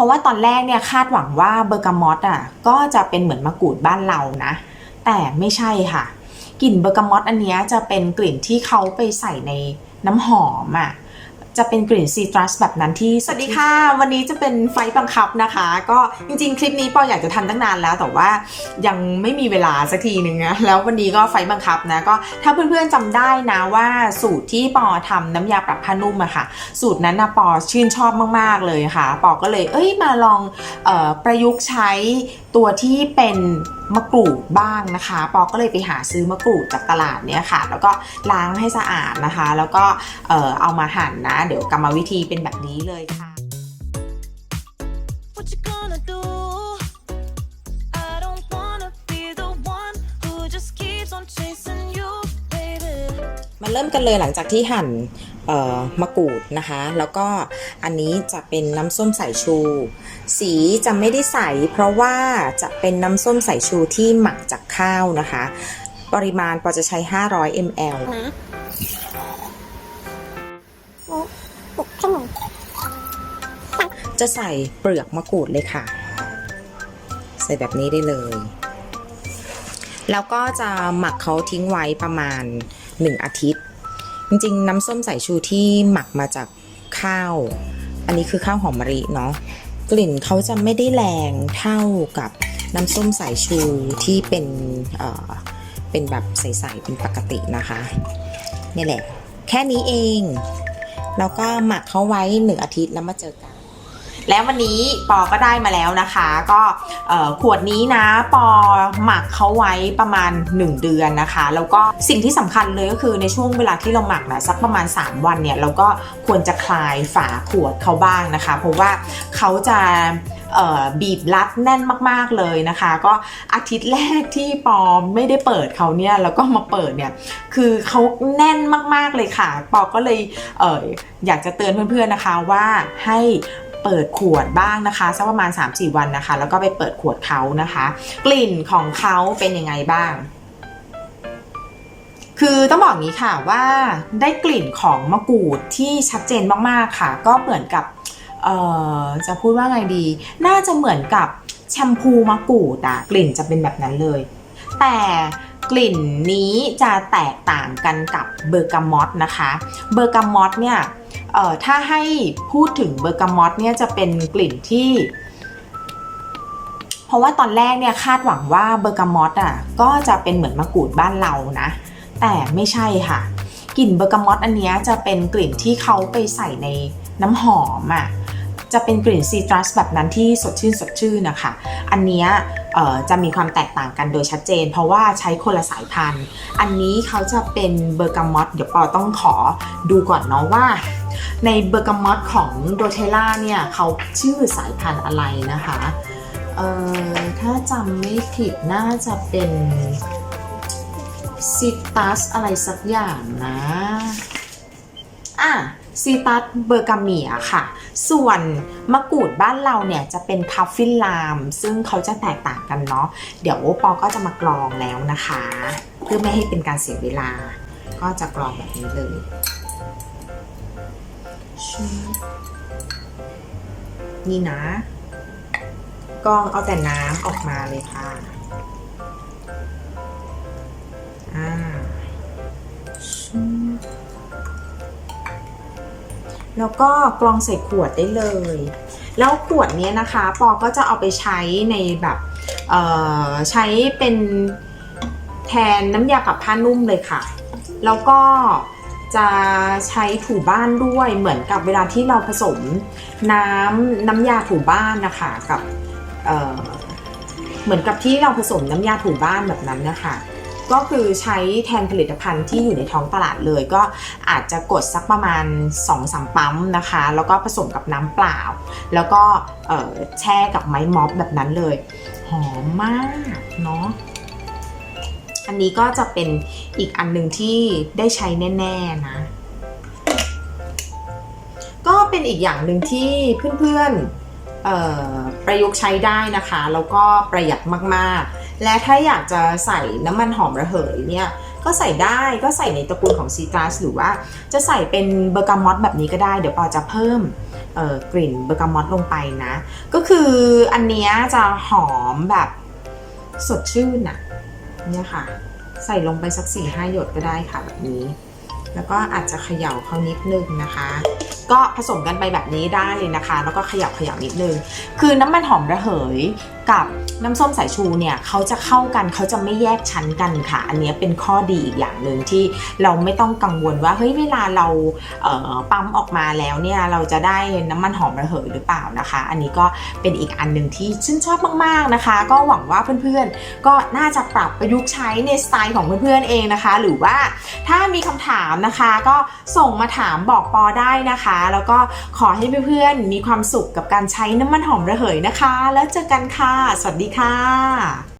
ราะว่าตอนแรกเนี่ยคาดหวังว่าเบอร์กามอตอะก็จะเป็นเหมือนมะกรูดบ้านเรานะ แต่ไม่ใช่ค่ะ กลิ่นเบอร์กามอตอันนี้จะเป็นกลิ่นที่เขาไปใส่ในน้ำหอมอะ จะเป็นกลิ่นซีตรัสแบบนั้นที่ สวัสดีค่ะ วันนี้จะเป็นไฟบังคับนะคะ ก็จริงๆ คลิปนี้ปออยากจะทำตั้งนานแล้ว แต่ว่ายังไม่มีเวลาสักทีหนึ่งนะแล้ววันนี้ก็ไฟบังคับนะก็ถ้าเพื่อนๆจำได้นะว่าสูตรที่ปอทำน้ำยาปรับผ้านุ่มอะค่ะ สูตรนั้นนะปอชื่นชอบมากๆเลยค่ะ ปอก็เลยเอ้ยมาลองออประยุกต์ใช้ตัวที่เป็น มะกรูดบ้างนะคะ ปอก็เลยไปหาซื้อมะกรูดจากตลาดเนี่ยค่ะ แล้วก็ล้างให้สะอาดนะคะ แล้วก็เออเอามาหั่นนะ เดี๋ยวกรรมวิธีเป็นแบบนี้เลยค่ะ What you gonna do? I don't wanna be the one who just keeps on chasing you, baby. มาเริ่มกันเลยหลังจากที่หั่นเอ่อ มะกรูดนะคะ แล้วก็อันนี้จะเป็นน้ำส้มสายชู สีจะไม่ได้ใส เพราะว่าจะเป็นน้ำส้มสายชูที่หมักจากข้าวนะคะ ปริมาณปอจะใช้ 500 ml จะใส่เปลือกมะกรูดเลยค่ะ ใส่แบบนี้ได้เลย แล้วก็จะหมักเขาทิ้งไว้ประมาณ 1 อาทิตย์ จริงๆ น้ำส้มสายชูที่หมักมาจากข้าว อันนี้คือข้าวหอมมะลิเนาะกลิ่นเขาจะไม่ได้แรงเท่ากับน้ำส้มสายชูที่เป็นเอ่อเป็นแบบใสๆเป็นปกตินะคะนี่แหละ แค่นี้เอง แล้วก็หมักเขาไว้หนึ่งอาทิตย์แล้วมาเจอกัน แล้ววันนี้ปอก็ได้มาแล้วนะคะ ก็ขวดนี้นะปอหมักเขาไว้ประมาณ 1 เดือนนะคะ แล้วก็สิ่งที่สำคัญเลยก็คือในช่วงเวลาที่เราหมักนะสักประมาณ 3 วันเนี่ยเราก็ควรจะคลายฝาขวดเขาบ้างนะคะ เพราะว่าเขาจะบีบรัดแน่นมาก ๆ เลยนะคะ ก็อาทิตย์แรกที่ปอไม่ได้เปิดเขาเนี่ยแล้วก็มาเปิดเนี่ยคือเขาแน่นมาก ๆ เลยค่ะ ปอก็เลยเอออยากจะเตือนเพื่อน ๆ นะคะว่าให้ เปิดขวดบ้างนะคะสักประมาณ 3-4 วันนะคะ แล้วก็ไปเปิดขวดเขานะคะ กลิ่นของเขาเป็นยังไงบ้าง คือต้องบอกงนี้ค่ะว่าได้กลิ่นของมะกรูดที่ชัดเจนมากๆค่ะ ก็เหมือนกับเอ่อจะพูดว่าไงดี น่าจะเหมือนกับแชมพูมะกรูดอะกลิ่นจะเป็นแบบนั้นเลย แต่กลิ่นนี้จะแตกต่างกันกับเบอร์กามอตนะคะ เบอร์กามอตเนี่ย เอ่อถ้าให้พูดถึงเบอร์กามอตเนี่ยจะเป็นกลิ่นที่ เพราะว่าตอนแรกเนี่ยคาดหวังว่าเบอร์กามอตอะก็จะเป็นเหมือนมะกรูดบ้านเรานะ แต่ไม่ใช่ค่ะ กลิ่นเบอร์กามอตอันนี้จะเป็นกลิ่นที่เขาไปใส่ในน้ำหอมอะจะเป็นกลิ่นซีตรัสแบบนั้นที่สดชื่นสดชื่นนะคะ อันนี้จะมีความแตกต่างกันโดยชัดเจน เพราะว่าใช้คนละสายพันธุ์ อันนี้เขาจะเป็นเบอร์กามอตเดี๋ยวปอต้องขอดูก่อนเนาะว่า ในเบอร์กามอตของโดเทล่าเนี่ยเขาชื่อสายพันธุ์อะไรนะคะเอ่อถ้าจำไม่ผิดน่าจะเป็นซิตัสอะไรสักอย่างนะอะซีตัสเบอร์กาเมียค่ะ ส่วนมะกรูดบ้านเราเนี่ยจะเป็นทัฟฟินลาม ซึ่งเขาจะแตกต่างกันเนาะ เดี๋ยวปอก็จะมากรองแล้วนะคะ เพื่อไม่ให้เป็นการเสียเวลา ก็จะกรองแบบนี้เลย ชุบนี่นะกรองเอาแต่น้ำออกมาเลยค่ะอ่าชุบแล้วก็กรองใส่ขวดได้เลย แล้วขวดนี้นะคะ ปอก็จะเอาไปใช้ในแบบใช้เป็นแทนน้ำยาปรับผ้านุ่มเลยค่ะ แล้วก็ จะใช้ถูบ้านด้วยเหมือนกับเวลาที่เราผสมน้ำน้ำยาถูบ้านนะคะกับเเหมือนกับที่เราผสมน้ำยาถูบ้านแบบนั้นนะคะก็คือใช้แทนผลิตภัณฑ์ที่อยู่ในท้องตลาดเลย ก็อาจจะกดสักประมาณ2-3ปั๊มนะคะ แล้วก็ผสมกับน้ำเปล่า แล้วก็แช่กับไม้ม็อบแบบนั้นเลย หอมมากเนาะ อันนี้ก็จะเป็นอีกอันหนึ่งที่ได้ใช้แน่ๆนะ ก็เป็นอีกอย่างหนึ่งที่เพื่อนๆประยุกต์ใช้ได้นะคะ แล้วก็ประหยัดมากๆ และถ้าอยากจะใส่น้ำมันหอมระเหยเนี่ยก็ใส่ได้ก็ใส่ในตระกูลของซีตรัสหรือว่าจะใส่เป็นเบอร์กามอตแบบนี้ก็ได้ เดี๋ยวปอจะเพิ่มกลิ่นเบอร์กามอตลงไปนะ ก็คืออันนี้จะหอมแบบสดชื่นอะ เนี่ยค่ะ ใส่ลงไปสัก4ี่ห้าหยดก็ได้ค่ะแบบนี้ แล้วก็อาจจะเขย่าเขานิดนึงนะคะ ก็ผสมกันไปแบบนี้ได้เลยนะคะ แล้วก็เขยับขยับนิดนึง คือน้ำมันหอมระเหยกับน้ำส้มสายชูเนี่ยเขาจะเข้ากันเขาจะไม่แยกชั้นกันค่ะ อันนี้เป็นข้อดีอีกอย่างหนึ่งที่เราไม่ต้องกังวลว่าเฮ้ยเวลาเราเปั๊มออกมาแล้วเนี่ยเราจะได้น้ำมันหอมระเหยหรือเปล่านะคะ อันนี้ก็เป็นอีกอันหนึ่งที่ชื่นชอบมากๆนะคะ ก็หวังว่าเพื่อนๆ ก็น่าจะปรับประยุกต์ใช้ในสไตล์ของเพื่อนๆเองนะคะ หรือว่าถ้ามีคำถามนะคะ ก็ส่งมาถามบอกปอได้นะคะ แล้วก็ขอให้เพื่อนๆมีความสุขกับการใช้น้ำมันหอมระเหยนะคะ แล้วเจอกันค่ะ สวัสดีค่ะ